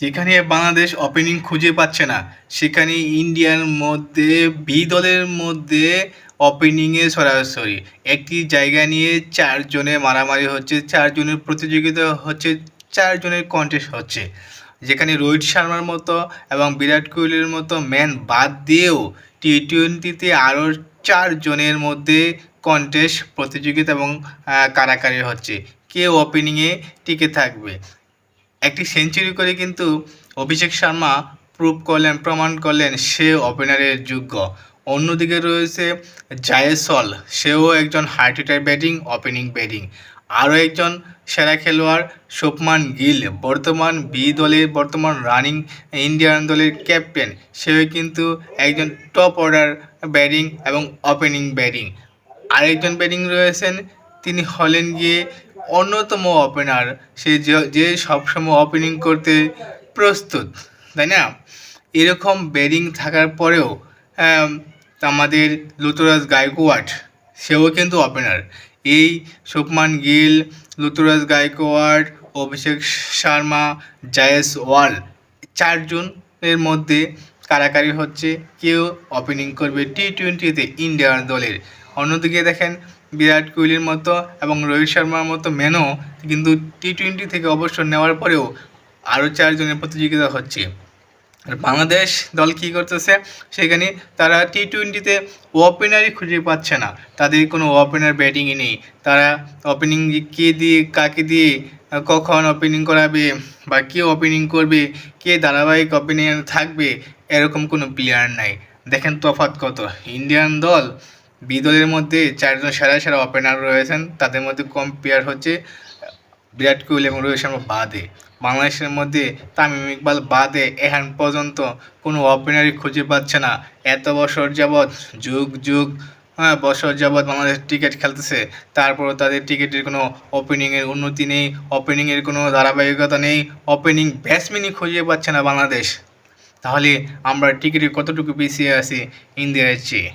যেখানে বাংলাদেশ ওপেনিং খুঁজে পাচ্ছে না, সেখানে ইন্ডিয়ার মধ্যে বি দলের মধ্যে ওপেনিংয়ে সরাসরি। একটি জায়গা নিয়ে চারজনে মারামারি হচ্ছে চারজনের প্রতিযোগিতা হচ্ছে চারজনের কন্টেস্ট হচ্ছে। যেখানে রোহিত শর্মার মতো এবং বিরাট কোহলির মতো ম্যান বাদ দিয়েও টি টোয়েন্টিতে আরও চারজনের মধ্যে কন্টেস্ট প্রতিযোগিতা এবং কারাকারি হচ্ছে। কে ওপেনিংয়ে টিকে থাকবে। একটি সেঞ্চুরি করে কিন্তু অভিষেক শর্মা প্রুভ করলেন, প্রমাণ করলেন সে ওপেনারের যোগ্য। অন্যদিকে রয়েছে জায়েসল সেও একজন hard hitter batting opening batting আরও একজন সেরা খেলোয়াড় শুভমান গিল, বর্তমান বি দলের বর্তমান রানিং ইন্ডিয়ান দলের ক্যাপ্টেন সেও কিন্তু একজন টপ অর্ডার ব্যাটিং এবং ওপেনিং ব্যাটিং আরেকজন ব্যাটিং রয়েছেন, তিনি হলেন গিয়ে অন্যতম ওপেনার সে যে- সবসময় ওপেনিং করতে প্রস্তুত তাই না? এরকম ব্যাটিং থাকার পরেও আম, আমাদের লুতুরাজ গায়কোয়াড সেও কিন্তু ওপেনার এই শুভমান গিল লুতুরাজ গায়কোয়াড অভিষেক শর্মা জায়েস ওয়াল চারজনের মধ্যে কারাকারি হচ্ছে। কেউ ওপেনিং করবে টি টোয়েন্টিতে ইন্ডিয়ার দলের। অন্যদিকে দেখেন বিরাট কোহলির মতো এবং রোহিত শর্মার মতো মেনও কিন্তু টি টোয়েন্টি থেকে অবসর নেওয়ার পরেও আরও চারজনের প্রতিযোগিতা হচ্ছে। আর বাংলাদেশ দল কী করতেছে? সেখানে তারা টি টোয়েন্টিতে ওপেনারই খুঁজে পাচ্ছে না। তাদের কোনো ওপেনার ব্যাটিংই নেই। তারা ওপেনিং কে দিয়ে, কাকে দিয়ে, কখন ওপেনিং করাবে বা কে ওপেনিং করবে, কে ধারাবাহিক ওপেনিং থাকবে, এরকম কোনো প্লেয়ার নাই। দেখেন তফাৎ কত। ইন্ডিয়ান দল বি দলের মধ্যে চারজন সেরা সেরা ওপেনার রয়েছেন। তাদের মধ্যে কম্পেয়ার হচ্ছে বিরাট কোহলি এবং রোহিত শর্মা বাদে। বাংলাদেশের মধ্যে তামিম ইকবাল বাদে এখন পর্যন্ত কোনো ওপেনারই খুঁজে পাচ্ছে না। এত বছর যাবৎ, যুগ যুগ হ্যাঁ বছর যাবৎ বাংলাদেশ ক্রিকেট খেলতেছে। তারপরও তাদের টিকিটের কোনো ওপেনিংয়ের উন্নতি নেই ওপেনিংয়ের কোনো ধারাবাহিকতা নেই ওপেনিং ব্যাটসম্যানই খুঁজে পাচ্ছে না বাংলাদেশ। তাহলে আমরা টিকিটে কতটুকু পিছিয়ে আছি? ইন্ডিয়ার চেয়ে।